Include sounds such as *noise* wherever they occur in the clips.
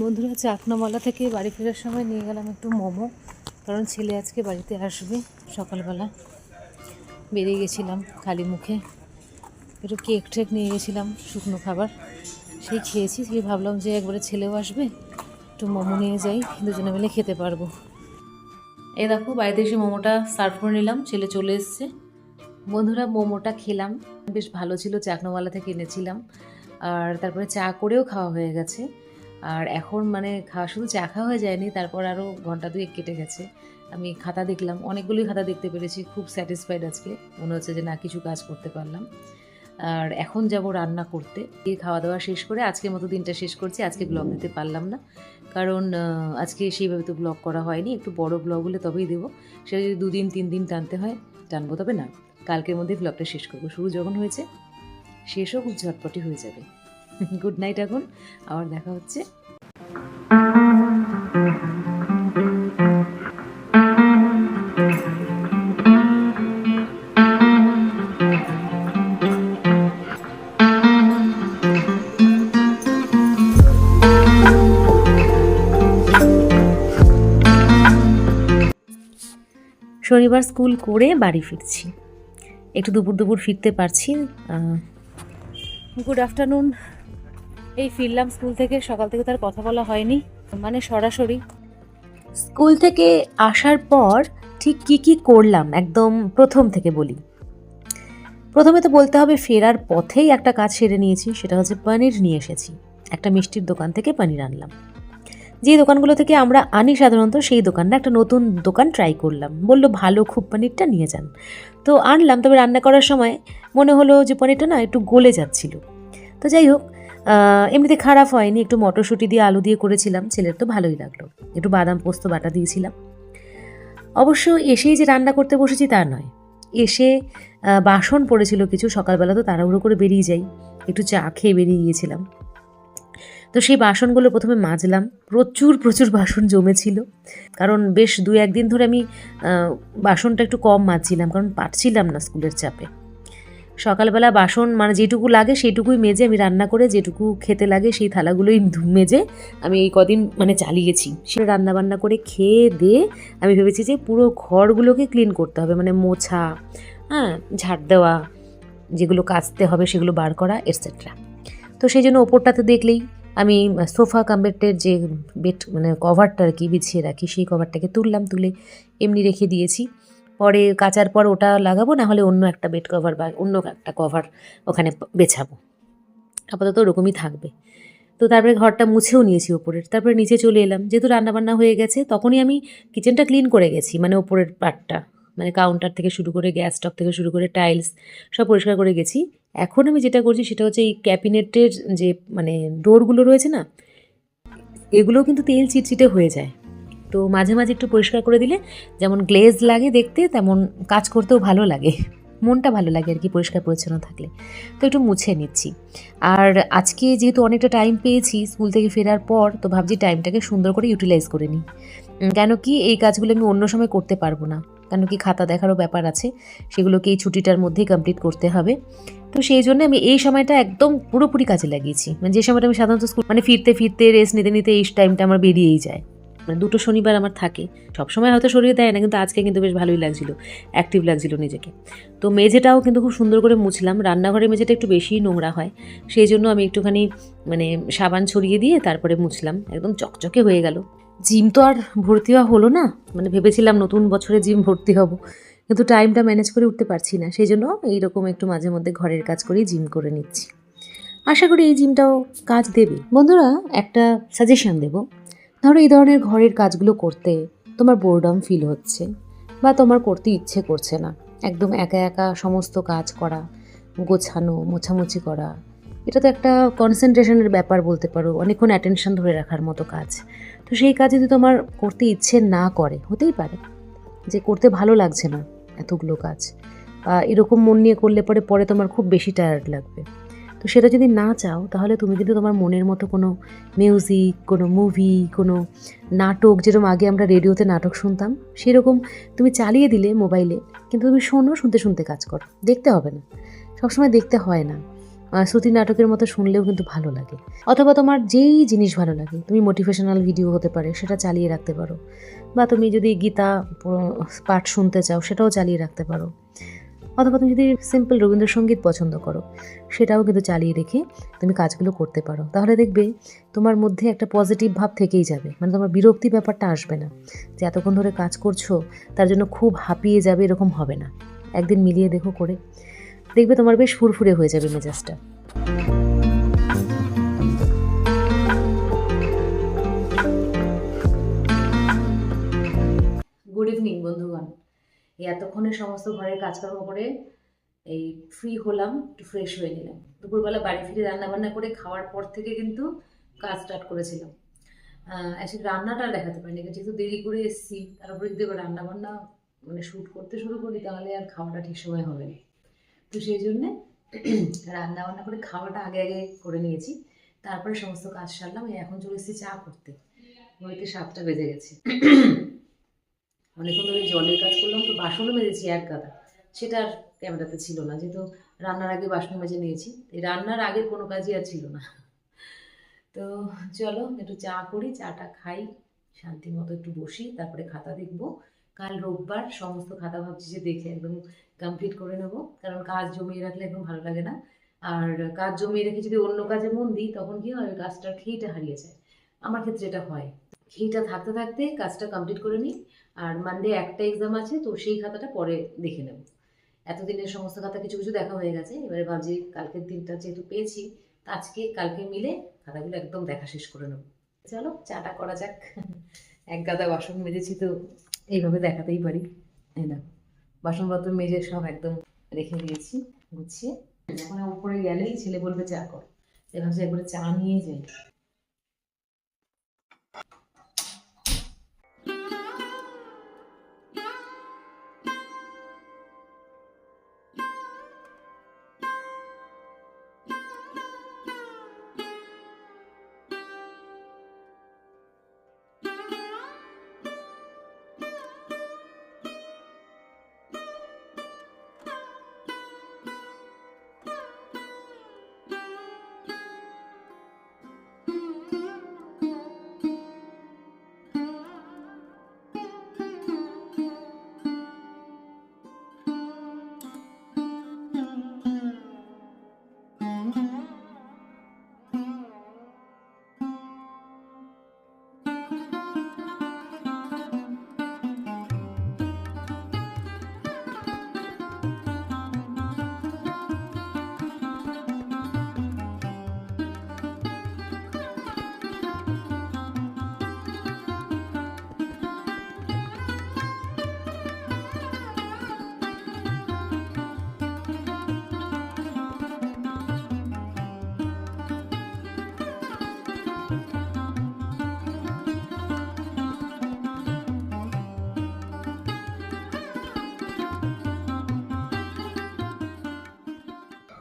বন্ধুরা চাকনামালা থেকে বাড়ি ফেরার সময় নিয়ে গেলাম একটু মোমো, কারণ ছেলে আজকে বাড়িতে আসবে সকালবেলা। বেরিয়ে গেছিলাম খালি মুখে। একটু কেক টেক নিয়ে গেছিলাম, শুকনো খাবার। সেই খেয়েছি, সেই ভাবলাম যে একবারে ছেলেও আসবে, একটু মোমো নিয়ে যাই দুজনে মিলে খেতে পারব। এ দেখো, বাড়িতে এসে মোমোটা সার্ভ করে নিলাম, ছেলে চলে এসছে। বন্ধুরা, মোমোটা খেলাম, বেশ ভালো ছিল চাকনাওয়ালা থেকে এনেছিলাম। আর তারপরে চা করেও খাওয়া হয়ে গেছে। আর এখন মানে খাওয়া শুধু চা খাওয়া হয়ে যায়নি, তারপর আরও ঘণ্টা দুয়েক কেটে গেছে। আমি খাতা দেখলাম, অনেকগুলোই খাতা দেখতে পেরেছি, খুব স্যাটিসফাইড আজকে। মনে হচ্ছে যে না, কিছু কাজ করতে পারলাম। আর এখন যাব রান্না করতে। গিয়ে খাওয়া দাওয়া শেষ করে আজকের মতো দিনটা শেষ করছি, আজকে ব্লগ দিতে পারলাম না। কারণ আজকে সেইভাবে তো ব্লগ করা হয়নি, একটু বড় ব্লগ হলে তবেই দেবো। সেটা যদি দুদিন, তিন দিন টানতে হয়, টানবো তবে না। কালকের মধ্যে ব্লগটা শেষ করব। শুরু যখন হয়েছে শেষও খুব ঝটপটি হয়ে যাবে। গুড নাইট এখন আবার দেখা হচ্ছে। শনিবার স্কুল করে বাড়ি ফিরছি। একটু দুপুর দুপুর ফিরতে পারছি। Good afternoon. এই ফিরলাম স্কুল থেকে, সকাল থেকে তার কথা বলা হয়নি। মানে সরাসরি। স্কুল থেকে আসার পর ঠিক কি কি করলাম, একদম প্রথম থেকে বলি। প্রথমে তো বলতে হবে ফেরার পথেই একটা কাজ সেরে নিয়েছি, সেটা হচ্ছে পনির নিয়ে এসেছি। একটা মিষ্টির দোকান থেকে পনির আনলাম। যে দোকানগুলো থেকে আমরা আনি সাধারণত, সেই দোকানটা একটা নতুন দোকান ট্রাই করলাম। বলল, ভালো, খুব পনিরটা নিয়ে যান। তো আনলাম। তবে রান্না করার সময় মনে হলো যে পনিরটা না একটু গলে যাচ্ছিল। তো যাই হোক এমনিতে খারাপ হয়নি, একটু মটরশুঁটি দিয়ে আলু দিয়ে করেছিলাম, ছেলের তো ভালোই লাগল। একটু বাদাম পোস্ত বাটা দিয়েছিলাম। অবশ্য এসেই যে রান্না করতে বসেছি তা নয়। এসে বাসন পড়েছিল কিছু, সকালবেলা তো তাড়াহুড়ো করে বেরিয়ে যাই। একটু চা খেয়ে বেরিয়ে গিয়েছিলাম। তো সেই বাসনগুলো প্রথমে মাজলাম। প্রচুর প্রচুর বাসন জমেছিল। কারণ বেশ দু একদিন ধরে আমি বাসনটা একটু কম মাজছিলাম, কারণ পারছিলাম না স্কুলের চাপে। সকালবেলা বাসন মানে যেটুকু লাগে সেইটুকুই মেজে আমি রান্না করে যেটুকু খেতে লাগে সেই থালাগুলোই মেজে আমি এই কদিন মানে চালিয়েছি। সে রান্না বান্না করে খেয়ে দিয়ে আমি ভেবেছি যে পুরো ঘরগুলোকে ক্লিন করতে হবে। মানে মোছা হ্যাঁ ঝাড় দেওয়া, যেগুলো কাচতে হবে সেগুলো বার করা এটসেট্রা তো সেই জন্য ওপরটাতে দেখলেই আমি সোফা কাম্বেটের যে বেড মানে কভারটা আর কি বিছিয়ে রাখি, সেই কভারটাকে তুললাম, তুলে এমনি রেখে দিয়েছি। পরে কাচার পর ওটা লাগাবো, না হলে অন্য একটা বেড কভার বা অন্য একটা কভার ওখানে বেছাবো। আপাতত ওরকমই থাকবে। তো তারপরে ঘরটা মুছেও নিয়েছি ওপরের। তারপরে নিচে চলে এলাম। যেহেতু রান্নাবান্না হয়ে গেছে, তখনই আমি কিচেনটা ক্লিন করে গেছি মানে ওপরের পার্টটা মানে কাউন্টার থেকে শুরু করে গ্যাস স্টপ থেকে শুরু করে টাইলস সব পরিষ্কার করে গেছি। এখন আমি যেটা করছি সেটা হচ্ছে এই ক্যাবিনেটের যে মানে ডোরগুলো রয়েছে না, এগুলোও কিন্তু তেল চিটচিটে হয়ে যায়। তো মাঝে মাঝে একটু পরিষ্কার করে দিলে যেমন গ্লেজ লাগে দেখতে, তেমন কাজ করতেও ভালো লাগে। মনটা ভালো লাগে আর কি পরিষ্কার পরিচ্ছন্ন থাকলে। তো একটু মুছে নিচ্ছি। আর আজকে যেহেতু অনেকটা টাইম পেয়েছি স্কুল থেকে ফেরার পর, তো ভাবছি টাইমটাকে সুন্দর করে ইউটিলাইজ করে নিই। কেন কি এই কাজগুলো আমি অন্য সময় করতে পারব না। কেন কি খাতা দেখারও ব্যাপার আছে। সেগুলোকে এই ছুটিটার মধ্যেই কমপ্লিট করতে হবে। তো সেই জন্য আমি এই সময়টা একদম পুরোপুরি কাজে লাগিয়েছি। মানে যে সময়টা আমি সাধারণত স্কুল মানে ফিরতে ফিরতে রেস্ট নিতে নিতে এই টাইমটা আমার বেরিয়েই যায়। মানে দুটো শনিবার আমার থাকে। সবসময় হয়তো শরীরে দেয় না, কিন্তু আজকে কিন্তু বেশ ভালোই লাগছিল অ্যাক্টিভ লাগছিল নিজেকে। তো মেঝেটাও কিন্তু খুব সুন্দর করে মুছলাম। রান্নাঘরের মেঝেটা একটু বেশিই নোংরা হয়, সেই জন্য আমি একটুখানি মানে সাবান ছড়িয়ে দিয়ে তারপরে মুছলাম। একদম চকচকে হয়ে গেল। জিম তো আর ভর্তি হওয়া হলো না মানে ভেবেছিলাম নতুন বছরে জিম ভর্তি হব, কিন্তু টাইমটা ম্যানেজ করে উঠতে পারছি না। সেই জন্য এইরকম একটু মাঝে মধ্যে ঘরের কাজ করেই জিম করে নিচ্ছি। আশা করি এই জিমটাও কাজ দেবে। বন্ধুরা, একটা সাজেশন দেব। ধরো এই ধরনের ঘরের কাজগুলো করতে তোমার বোরডম ফিল হচ্ছে বা তোমার করতে ইচ্ছে করছে না। একদম একা একা সমস্ত কাজ করা, গোছানো, মোছামুছি করা, এটা তো একটা কনসেন্ট্রেশনের ব্যাপার বলতে পারো, অনেকক্ষণ অ্যাটেনশন ধরে রাখার মতো কাজ। তো সেই কাজ যদি তোমার করতে ইচ্ছে না করে, হতেই পারে যে করতে ভালো লাগছে না এতগুলো কাজ। এরকম মন নিয়ে করলে পরে পরে তোমার খুব বেশি টায়ার্ড লাগবে। তো সেটা যদি না চাও, তাহলে তুমি কিন্তু তোমার মনের মতো কোনো মিউজিক কোনো মুভি কোনো নাটক, যেরকম আগে আমরা রেডিওতে নাটক শুনতাম, সেরকম তুমি চালিয়ে দিলে মোবাইলে কিন্তু তুমি শোনো, শুনতে শুনতে কাজ করো। দেখতে হবে না। সবসময় দেখতে হয় না। শ্রুতি নাটকের মতো শুনলেও কিন্তু ভালো লাগে। অথবা তোমার যেই জিনিস ভালো লাগে, তুমি মোটিভেশনাল ভিডিও হতে পারে, সেটা চালিয়ে রাখতে পারো। বা তুমি যদি গীতা পাঠ শুনতে চাও, সেটাও চালিয়ে রাখতে পারো। অথবা তুমি যদি সিম্পল রবীন্দ্রসঙ্গীত পছন্দ করো, সেটাও কিন্তু চালিয়ে রেখে তুমি কাজগুলো করতে পারো। তাহলে দেখবে তোমার মধ্যে একটা পজিটিভ ভাব থেকেই যাবে। মানে তোমার বিরক্তি ব্যাপারটা আসবে না। যে এতক্ষণ ধরে কাজ করছ, তার জন্য খুব হাঁপিয়ে যাবে এরকম হবে না। একদিন মিলিয়ে দেখো করে। দেখবে তোমার বেশ ফুরফুরে হয়ে যাবে মেজাজটা। এই এতক্ষণে সমস্ত ঘরের কাজকর্ম করে এই ফ্রি হলাম, একটু ফ্রেশ হয়ে নিলাম। দুপুরবেলা বাড়ি ফিরে রান্না বান্না করে খাওয়ার পর থেকে কিন্তু কাজ স্টার্ট করেছিলাম। অ্যাকচুয়ালি রান্নাটা দেখাতে পারিনি যেহেতু দেরি করে এসেছি, তারপরে যদি এবার রান্না বান্না মানে শ্যুট করতে শুরু করি, তাহলে আর খাওয়াটা ঠিক সময় হবে না। তো সেই জন্যে *clears throat* রান্না বান্না করে খাওয়াটা আগে আগে করে নিয়েছি। তারপরে সমস্ত কাজ সারলাম এখন চলে এসেছি চা করতে। ঘড়িতে সাতটা বেজে গেছে। *clears throat* অনেকক্ষণ ধরে জলের কাজ করলাম, তো বাসনও মেজেছি এক গাদা। সেটা আর ক্যামেরাতে ছিল না, যেহেতু রান্নার আগে বাসন মেজে নিয়েছি। রান্নার আগের কোনো কাজই আর ছিল না। তো চলো, একটু চা করি, চাটা খাই শান্তি মতো একটু বসি, তারপরে খাতা দেখব। কাল রোববার, সমস্ত খাতা ভাবছি যে দেখে একদম কমপ্লিট করে নেব, কারণ কাজ জমিয়ে রাখলে একদম ভালো লাগে না। আর কাজ জমিয়ে রেখে যদি অন্য কাজে মন দিই, তখন কি হয় কাজটার খেইটা হারিয়ে যায়। আমার ক্ষেত্রে এটা হয়। খেইটা থাকতে থাকতে কাজটা কমপ্লিট করে নিই আর মানডে একটা এক্সাম আছে, তো সেই খাতাটা পরে দেখে নেব। এতদিনের সমস্ত খাতা কিছু কিছু দেখা হয়ে গেছে, এবারে ভাবছি কালকের দিনটা যেহেতু পেয়েছি আজকে কালকে মিলে খাতাগুলো একদম দেখা শেষ করে নেব। চলো, চাটা করা যাক। এক গাদা বাসন মেজেছি তো, এইভাবে দেখাতেই পারি। এই না বাসনপত্র মেজে সব একদম রেখে দিয়েছি, গুছিয়ে। এখন উপরে গেলেই ছেলে বলবে, চা কর। এভাবে একবারে চা নিয়ে যাই।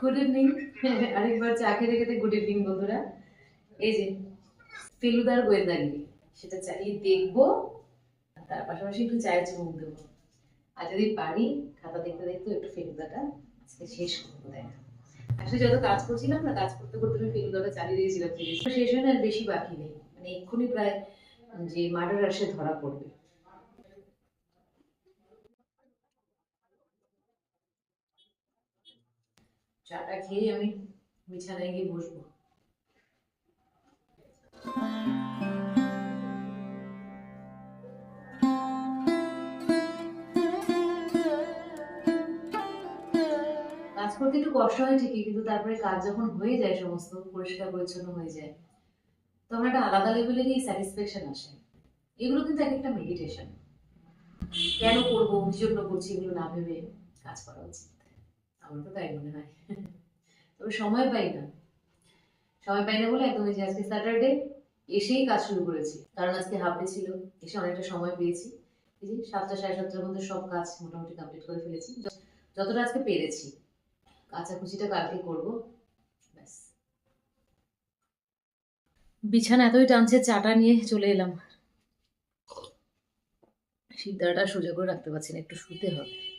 গুড ইভিনিং আরেকবার চা খেতে গুড ইভিনিং বন্ধুরা। এই যে, ফেলুদার গোয়েন্দাগিরি সেটা চালিয়ে দেখব তার পাশাপাশি একটু চায়ের চুমুক দেবো। আর যদি পারি, খাতা দেখতে দেখতে একটু ফেলুদাটা শেষ করব, দেখা। আসলে যত কাজ করছিলাম না, কাজ করতে করতে আমি ফেলুদাটা চালিয়ে দিয়েছিলাম শেষ হয় না বেশি বাকি নেই। মানে এক্ষুনি প্রায় যে মার্ডার আসে ধরা পড়বে। চাটা খেয়ে আমি বিছানায় গিয়ে বসবো কাজ করতে একটু কষ্ট হয় ঠিকই, কিন্তু তারপরে কাজ যখন হয়ে যায়, সমস্ত পরিষ্কার পরিচ্ছন্ন হয়ে যায়, তখন একটা আলাদা লেভেলেরই স্যাটিসফ্যাকশন আসে। এগুলো কিন্তু এক একটা মেডিটেশন কেন করব, কি জন্য করছি, এগুলো না ভেবে কাজ করা উচিত। আমার তো তাই মনে হয়। তবে সময় পাই না। সময় পাই না বলে একদম যে আজকে স্যাটারডে এসেই কাজ শুরু করেছি। কারণ আজকে হাফ ছিল, এসে অনেকটা সময় পেয়েছি। এই যে সাতটা, সাড়ে সাতটার মধ্যে সব কাজ মোটামুটি কমপ্লিট করে ফেলেছি। যতটা আজকে পেরেছি। কাচাকুচিটা কালকে করব। বিছানা এতই টানছে, চাটা নিয়ে চলে এলাম। সিদ্ধাটা সোজা করে রাখতে পারছি না, একটু শুতে হবে।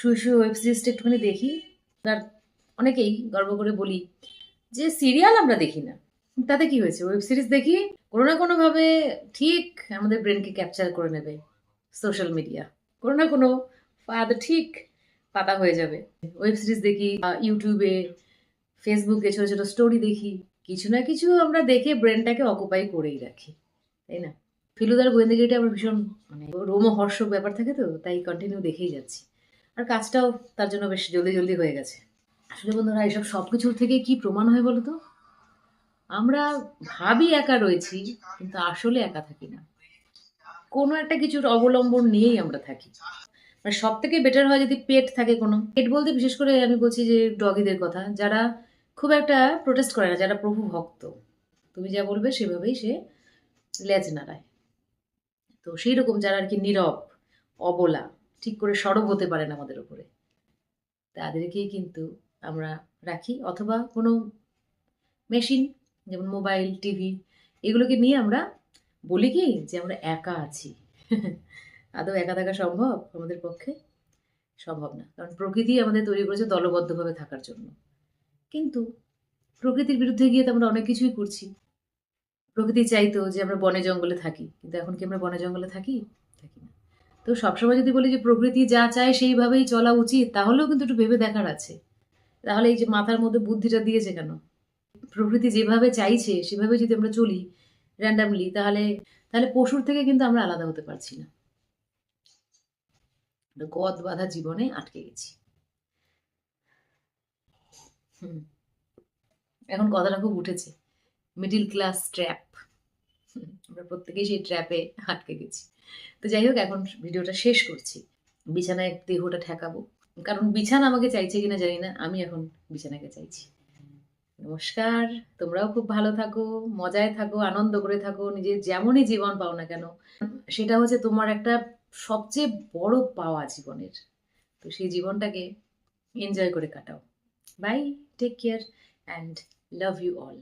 শুয়ে শুয়ে ওয়েব সিরিজটা একটুখানি দেখি আর অনেকেই গর্ব করে বলি যে সিরিয়াল আমরা দেখি না। তাতে কি হয়েছে? ওয়েব সিরিজ দেখি, কোনো না কোনোভাবে ঠিক আমাদের ব্রেনকে ক্যাপচার করে নেবে সোশ্যাল মিডিয়া কোনো না কোনো ফাঁদ ঠিক পাতা হয়ে যাবে। ওয়েব সিরিজ দেখি ইউটিউবে ফেসবুকে ছোটো ছোটো স্টোরি দেখি। কিছু না কিছু আমরা দেখে ব্রেনটাকে অকুপাই করেই রাখি, তাই না? ফিলুদার গোয়েন্দাগিরিটা আমার ভীষণ মানে রোমহর্ষক ব্যাপার থাকে তো, তাই কন্টিনিউ দেখেই যাচ্ছি। আর কাজটাও তার জন্য বেশ জলদি জলদি হয়ে গেছে। আসলে বন্ধুরা এইসব সব কিছুর থেকে কি প্রমাণ হয় বলো তো? আমরা ভাবি একা রয়েছি, কিন্তু আসলে একা থাকি না। কোনো একটা কিছুর অবলম্বন নিয়েই আমরা থাকি। মানে সব থেকে বেটার হয় যদি পেট থাকে কোনো। পেট বলতে বিশেষ করে আমি বলছি যে ডগিদের কথা, যারা খুব একটা প্রোটেস্ট করে না, যারা প্রভু ভক্ত। তুমি যা বলবে সেভাবেই সে লেজ নাড়ায়। তো সেই রকম যারা আর কি নীরব, অবলা ঠিক করে সরব হতে পারে না আমাদের উপরে। তাদেরকেই কিন্তু আমরা রাখি। অথবা কোনো মেশিন, যেমন মোবাইল, টিভি, এগুলোকে নিয়ে আমরা বলি কি যে আমরা একা আছি। আদৌ একা থাকা সম্ভব আমাদের পক্ষে? সম্ভব না। কারণ প্রকৃতি আমাদের তৈরি করেছে দলবদ্ধভাবে থাকার জন্য। কিন্তু প্রকৃতির বিরুদ্ধে গিয়ে তো আমরা অনেক কিছুই করছি। প্রকৃতি চাইতো যে আমরা বনে জঙ্গলে থাকি। কিন্তু এখন কি আমরা বনে জঙ্গলে থাকি? তো সবসময় যদি বলি যে প্রকৃতি যা চায় সেইভাবেই চলা উচিত, তাহলেও কিন্তু একটু ভেবে দেখার আছে। তাহলে এই যে মাথার মধ্যে বুদ্ধিটা দিয়েছে কেন? প্রকৃতি যেভাবে চাইছে, সেভাবে যদি আমরা চলি র্যান্ডামলি তাহলে তাহলে পশুর থেকে কিন্তু আমরা আলাদা হতে পারছি না। গদ বাঁধা জীবনে আটকে গেছি। হুম। এখন কথাটা খুব উঠেছে। মিডিল ক্লাস ট্র্যাপ আমরা প্রত্যেকেই সেই ট্র্যাপে আটকে গেছি। তো যাই হোক, এখন ভিডিওটা শেষ করছি। বিছানায় দেহটা ঠেকাবো। কারণ বিছানা আমাকে চাইছে কিনা জানি না, আমি এখন বিছানাকে চাইছি। নমস্কার, তোমরাও খুব ভালো থাকো, মজায় থাকো, আনন্দ করে থাকো, নিজের যেমনই জীবন পাও না কেন। সেটা হচ্ছে তোমার একটা সবচেয়ে বড় পাওয়া জীবনের। তো সেই জীবনটাকে এনজয় করে কাটাও। Bye take care and love you all